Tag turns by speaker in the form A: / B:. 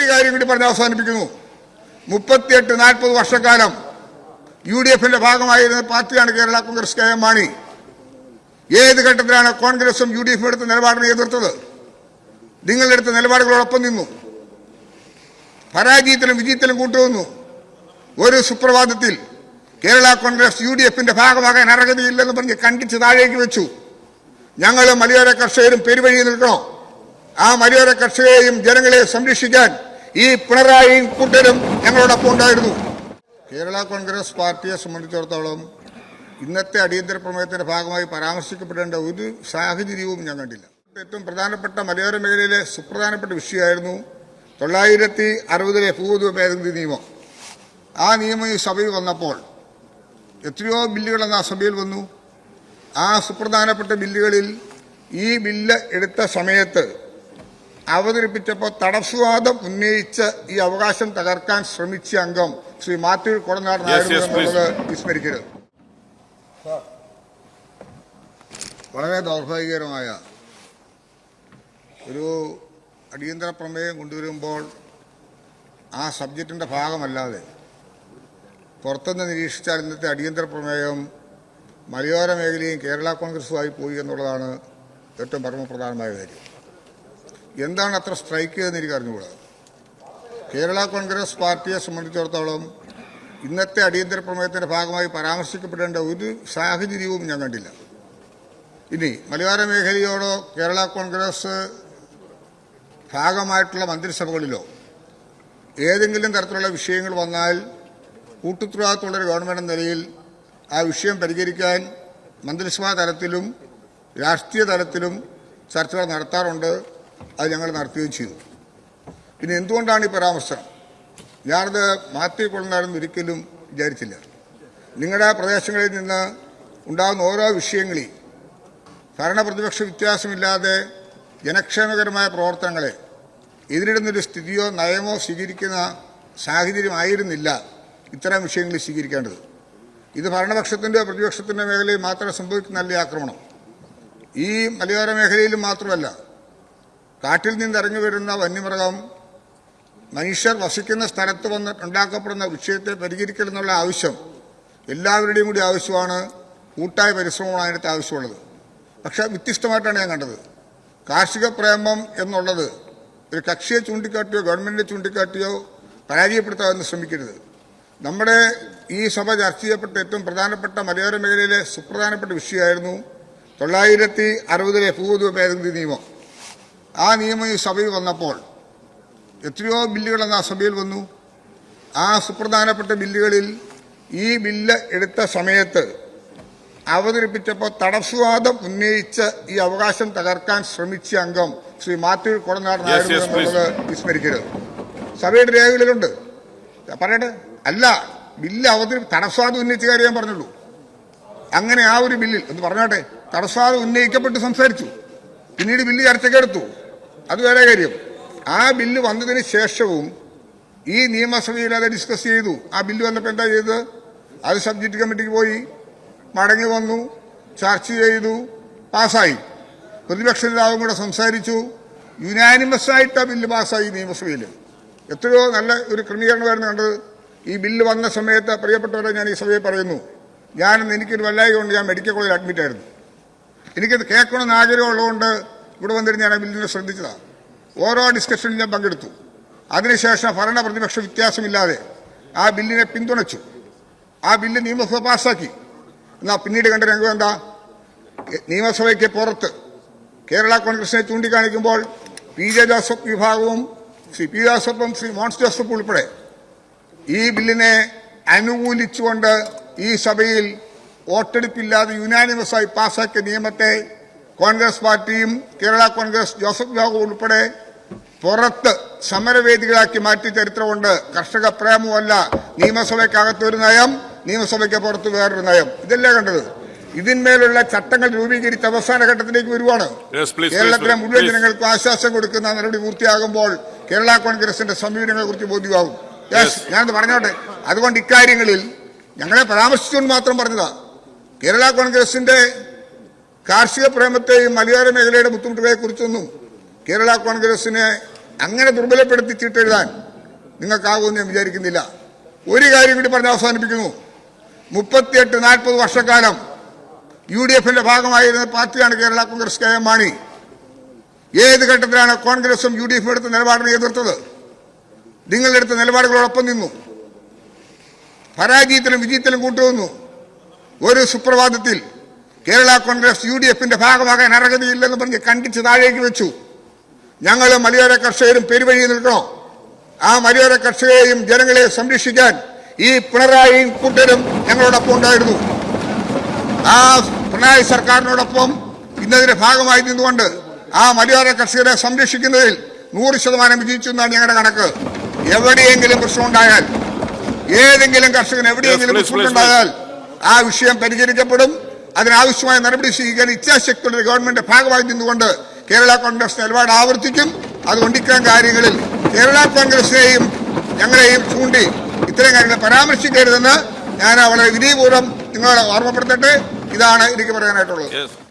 A: ഒരു കാര്യം കൂടി പറഞ്ഞ് അവസാനിപ്പിക്കുന്നു. മുപ്പത്തിയെട്ട് നാൽപ്പത് വർഷക്കാലം യു ഡി എഫിന്റെ ഭാഗമായിരുന്ന പാർട്ടിയാണ് Kerala Congress K M Mani. ഏത് ഘട്ടത്തിലാണ് കോൺഗ്രസും യു ഡി എഫും എടുത്ത നിലപാടിനെ എതിർത്തത്? നിങ്ങളെടുത്ത നിലപാടുകളോടൊപ്പം നിന്നു. പരാജയത്തിലും വിജയത്തിലും കൂട്ടുവന്നു ഒരു സുപ്രഭാതത്തിൽ കേരള കോൺഗ്രസ് യു ഡി എഫിന്റെ ഭാഗമാകാൻ അർഹതയില്ലെന്ന് പറഞ്ഞ് കണ്ടിച്ച് താഴേക്ക് വെച്ചു. ഞങ്ങൾ മലയോര കർഷകരും പെരുവഴി നിൽക്കണോ? ആ മലയോര കർഷകരെയും ജനങ്ങളെ സംരക്ഷിക്കാൻ ഈ പിണറായിയും കൂട്ടരും ഞങ്ങളോടൊപ്പം ഉണ്ടായിരുന്നു. കേരള കോൺഗ്രസ് പാർട്ടിയെ സംബന്ധിച്ചിടത്തോളം ഇന്നത്തെ അടിയന്തര പ്രമേയത്തിന്റെ ഭാഗമായി പരാമർശിക്കപ്പെടേണ്ട ഒരു സാഹചര്യവും ഞാൻ കണ്ടില്ല. ഏറ്റവും പ്രധാനപ്പെട്ട മലയോര മേഖലയിലെ സുപ്രധാനപ്പെട്ട വിഷയമായിരുന്നു തൊള്ളായിരത്തി അറുപതിലെ ഭൂപതി ഭേദഗതി നിയമം. ആ നിയമം ഈ സഭയിൽ വന്നപ്പോൾ എത്രയോ ബില്ലുകൾ അന്ന് ആ സഭയിൽ വന്നു. ആ സുപ്രധാനപ്പെട്ട ബില്ലുകളിൽ ഈ ബില്ല് എടുത്ത സമയത്ത് അവതരിപ്പിച്ചപ്പോൾ തടസ്സവാദം ഉന്നയിച്ച് ഈ അവകാശം തകർക്കാൻ ശ്രമിച്ച അംഗം ശ്രീ മാത്യു കൊടനാടനായിരുന്നു. എന്നുള്ളത് വിസ്മരിക്കരുത് വളരെ ദൗർഭാഗ്യകരമായ ഒരു അടിയന്തര പ്രമേയം കൊണ്ടുവരുമ്പോൾ ആ സബ്ജക്റ്റിന്റെ ഭാഗമല്ലാതെ പുറത്തുനിന്ന് നിരീക്ഷിച്ചാൽ ഇന്നത്തെ അടിയന്തര പ്രമേയം മലയോര മേഖലയും കേരള കോൺഗ്രസുമായി പോയി എന്നുള്ളതാണ് ഏറ്റവും പരമപ്രധാനമായ കാര്യം എന്താണ് അത്ര സ്ട്രൈക്ക് ചെയ്തെന്ന് എനിക്ക് അറിഞ്ഞുകൂടാ. കേരള കോൺഗ്രസ് പാർട്ടിയെ സംബന്ധിച്ചിടത്തോളം ഇന്നത്തെ അടിയന്തര പ്രമേയത്തിന്റെ ഭാഗമായി പരാമർശിക്കപ്പെടേണ്ട ഒരു സാഹചര്യവും ഞാൻ കണ്ടില്ല. ഇനി മലയോര മേഖലയോടോ കേരള കോൺഗ്രസ് ഭാഗമായിട്ടുള്ള മന്ത്രിസഭകളിലോ ഏതെങ്കിലും തരത്തിലുള്ള വിഷയങ്ങൾ വന്നാൽ കൂട്ടുത്തരവാദിത്തമുള്ളൊരു ഗവൺമെന്റ് എന്ന നിലയിൽ ആ വിഷയം പരിഹരിക്കാൻ മന്ത്രിസഭാ തലത്തിലും രാഷ്ട്രീയ തലത്തിലും ചർച്ചകൾ നടത്താറുണ്ട്. അത് ഞങ്ങൾ നടത്തുകയും ചെയ്തു. പിന്നെ എന്തുകൊണ്ടാണ് ഈ പരാമർശം? ഞാനത് മാറ്റിക്കൊള്ളണമെന്ന് ഒരിക്കലും വിചാരിച്ചില്ല. നിങ്ങളുടെ പ്രദേശങ്ങളിൽ നിന്ന് ഉണ്ടാകുന്ന ഓരോ വിഷയങ്ങളിൽ ഭരണപ്രതിപക്ഷ വ്യത്യാസമില്ലാതെ ജനക്ഷേമകരമായ പ്രവർത്തനങ്ങളെ എതിരിടുന്നൊരു സ്ഥിതിയോ നയമോ സ്വീകരിക്കുന്ന സാഹചര്യമായിരുന്നില്ല ഇത്തരം വിഷയങ്ങൾ സ്വീകരിക്കേണ്ടത്. ഇത് ഭരണപക്ഷത്തിന്റെ പ്രതിപക്ഷത്തിന്റെ മേഖലയിൽ മാത്രം സംഭവിക്കുന്നതല്ല ഈ ആക്രമണം? ഈ മലയോര മേഖലയിലും മാത്രമല്ല. കാട്ടിൽ നിന്ന് ഇറങ്ങി വരുന്ന വന്യമൃഗം മനുഷ്യർ വസിക്കുന്ന സ്ഥലത്ത് വന്ന് ഉണ്ടാക്കപ്പെടുന്ന വിഷയത്തെ പരിഹരിക്കൽ എന്നുള്ള ആവശ്യം എല്ലാവരുടെയും കൂടി ആവശ്യമാണ്. കൂട്ടായ പരിശ്രമമാണ് അതിനകത്ത് ആവശ്യമുള്ളത്. പക്ഷേ വ്യത്യസ്തമായിട്ടാണ് ഞാൻ കണ്ടത്. കാർഷിക പ്രേമം എന്നുള്ളത് ഒരു കക്ഷിയെ ചൂണ്ടിക്കാട്ടിയോ ഗവൺമെന്റിനെ ചൂണ്ടിക്കാട്ടിയോ പരാജയപ്പെടുത്താമെന്ന് ശ്രമിക്കരുത്. നമ്മുടെ ഈ സഭ ചർച്ച ചെയ്യപ്പെട്ട ഏറ്റവും പ്രധാനപ്പെട്ട മലയോര മേഖലയിലെ സുപ്രധാനപ്പെട്ട വിഷയമായിരുന്നു തൊള്ളായിരത്തി അറുപതിലെ ഭൂപതി ഭേദഗതി നിയമം. ആ നിയമം ഈ സഭയിൽ വന്നപ്പോൾ എത്രയോ ബില്ലുകൾ അന്ന് ആ സഭയിൽ വന്നു. ആ സുപ്രധാനപ്പെട്ട ബില്ലുകളിൽ ഈ ബില്ല് എടുത്ത സമയത്ത് അവതരിപ്പിച്ചപ്പോൾ തടസ്സവാദം ഉന്നയിച്ച് ഈ അവകാശം തകർക്കാൻ ശ്രമിച്ച അംഗം ശ്രീ മാത്യു കൊടനാടനായിരുന്നു എന്നുള്ളത് വിസ്മരിക്കരുത്. സഭയുടെ രേഖകളിലുണ്ട്. പറയട്ടെ? അല്ല ബില്ല് അവതരി തടസ്സവാദം ഉന്നയിച്ച കാര്യം ഞാൻ പറഞ്ഞുള്ളൂ. അങ്ങനെ ആ ഒരു ബില്ലിൽ എന്ന് പറഞ്ഞോട്ടെ? തടസ്സവാദം ഉന്നയിക്കപ്പെട്ട് സംസാരിച്ചു. പിന്നീട് ബില്ല് ചർച്ചയ്ക്കെടുത്തു അത് വേറെ കാര്യം. ആ ബില്ല് വന്നതിന് ശേഷവും ഈ നിയമസഭയിൽ അത് ഡിസ്കസ് ചെയ്തു. ആ ബില്ല് വന്നപ്പോൾ എന്താ ചെയ്തത്? അത് സബ്ജക്ട് കമ്മിറ്റിക്ക് പോയി മടങ്ങി വന്നു ചർച്ച ചെയ്തു പാസ്സായി. പ്രതിപക്ഷ നേതാവും കൂടെ സംസാരിച്ചു. യുനാനിമസ് ആയിട്ട് ആ ബില്ല് പാസ്സായി നിയമസഭയിൽ എത്രയോ നല്ല ഒരു ക്രമീകരണമായിരുന്നു കണ്ടത്. ഈ ബില്ല് വന്ന സമയത്ത് പ്രിയപ്പെട്ടവരെ ഞാൻ ഈ സഭയിൽ പറയുന്നു. ഞാൻ എനിക്കൊരു വല്ലായി കൊണ്ട് ഞാൻ മെഡിക്കൽ കോളേജിൽ അഡ്മിറ്റ് ആയിരുന്നു. എനിക്കത് കേൾക്കണമെന്ന് ആഗ്രഹമുള്ളതുകൊണ്ട് ഇവിടെ വന്നിട്ട് ഞാൻ ബില്ലിനെ ശ്രദ്ധിച്ചതാണ് ഓരോ ഡിസ്കഷനിലും ഞാൻ പങ്കെടുത്തു. അതിനുശേഷം ഭരണ പ്രതിപക്ഷ വ്യത്യാസമില്ലാതെ ആ ബില്ലിനെ പിന്തുണച്ചു. ആ ബില്ല് നിയമസഭ പാസ്സാക്കി. എന്നാൽ പിന്നീട് കണ്ട രംഗം എന്താ? നിയമസഭയ്ക്ക് പുറത്ത് കേരള കോൺഗ്രസിനെ ചൂണ്ടിക്കാണിക്കുമ്പോൾ പി ജെ ജോസഫ് വിഭാഗവും ശ്രീ പി ജോസഫും ശ്രീ മോൻസ് ജോസഫും ഉൾപ്പെടെ ഈ ബില്ലിനെ അനുകൂലിച്ചുകൊണ്ട് ഈ സഭയിൽ വോട്ടെടുപ്പില്ലാതെ യുനാനിമസായി പാസാക്കിയ നിയമത്തെ കോൺഗ്രസ് പാർട്ടിയും കേരള കോൺഗ്രസ് ജോസഫ് വിഭാഗവും ഉൾപ്പെടെ പുറത്ത് സമരവേദികളാക്കി മാറ്റി ചരിത്രമുണ്ട്. കർഷക പ്രേമമല്ല നിയമസഭയ്ക്കകത്ത് ഒരു നയം നിയമസഭയ്ക്ക് പുറത്ത് വേറൊരു നയം. ഇതല്ലേ കണ്ടത്? ഇതിന്മേലുള്ള ചട്ടങ്ങൾ രൂപീകരിച്ച അവസാന ഘട്ടത്തിലേക്ക് വരുവാണ്. കേരളത്തിലെ മുഴുവൻ ജനങ്ങൾക്കും ആശ്വാസം കൊടുക്കുന്ന നടപടി പൂർത്തിയാകുമ്പോൾ കേരള കോൺഗ്രസിന്റെ സമീപനങ്ങളെ കുറിച്ച് ബോധ്യമാകും. ഞാനത് പറഞ്ഞോട്ടെ. അതുകൊണ്ട് ഇക്കാര്യങ്ങളിൽ ഞങ്ങളെ പരാമർശിച്ചുകൊണ്ട് മാത്രം പറഞ്ഞതാ. കേരള കോൺഗ്രസിന്റെ കാർഷിക പ്രേമത്തെയും മലയോര മേഖലയുടെ ബുദ്ധിമുട്ടുകളെ കുറിച്ചൊന്നും കേരള കോൺഗ്രസിനെ അങ്ങനെ ദുർബലപ്പെടുത്തി ചീട്ടെഴുതാൻ നിങ്ങൾക്കാകുമെന്ന് ഞാൻ വിചാരിക്കുന്നില്ല. ഒരു കാര്യം കൂടി പറഞ്ഞ് അവസാനിപ്പിക്കുന്നു. മുപ്പത്തിയെട്ട് നാൽപ്പത് വർഷക്കാലം യു ഡി എഫിന്റെ ഭാഗമായിരുന്ന പാർട്ടിയാണ് Kerala Congress K M Mani. ഏത് ഘട്ടത്തിലാണ് കോൺഗ്രസും യു ഡി എഫും എടുത്ത നിലപാടിനെ എതിർത്തത്? നിങ്ങളെടുത്ത നിലപാടുകളോടൊപ്പം നിന്നു. പരാജയത്തിലും വിജയത്തിലും കൂട്ടുനിന്നു. ഒരു സുപ്രഭാതത്തിൽ കേരള കോൺഗ്രസ് യു ഡി എഫിന്റെ ഭാഗമാകാൻ അർഹതയില്ലെന്ന് പറഞ്ഞ് കണ്ടിച്ച് താഴേക്ക് വെച്ചു. ഞങ്ങൾ മലയോര കർഷകരും പെരുവഴി നിൽക്കണോ? ആ മലയോര കർഷകരെയും ജനങ്ങളെ സംരക്ഷിക്കാൻ ഈ പിണറായിയും കൂട്ടരും ഞങ്ങളോടൊപ്പം ഉണ്ടായിരുന്നു. ആ പിണറായി സർക്കാരിനോടൊപ്പം ഇന്നതിന്റെ ഭാഗമായി നിന്നുകൊണ്ട് ആ മലയോര കർഷകരെ സംരക്ഷിക്കുന്നതിൽ നൂറ് ശതമാനം വിജയിച്ചു എന്നാണ് ഞങ്ങളുടെ കണക്ക്. എവിടെയെങ്കിലും പ്രശ്നമുണ്ടായാൽ ഏതെങ്കിലും കർഷകൻ എവിടെയെങ്കിലും ബുദ്ധിമുട്ടുണ്ടായാൽ ആ വിഷയം പരിഹരിക്കപ്പെടും അതിനാവശ്യമായ നടപടി സ്വീകരിക്കാൻ ഇച്ഛാശക്തിയുടെ ഗവൺമെന്റ് ഭാഗമായി നിന്നുകൊണ്ട് കേരള കോൺഗ്രസ് നിലപാട് ആവർത്തിക്കും. അതുകൊണ്ട് ഇത്തരം കാര്യങ്ങളിൽ കേരള കോൺഗ്രസിനെയും ഞങ്ങളെയും ചൂണ്ടി ഇത്തരം കാര്യങ്ങൾ പരാമർശിക്കരുതെന്ന് ഞാൻ വളരെ വിനയപൂർവം നിങ്ങളെ ഓർമ്മപ്പെടുത്തട്ടെ. ഇതാണ് എനിക്ക് പറയാനായിട്ടുള്ളത്.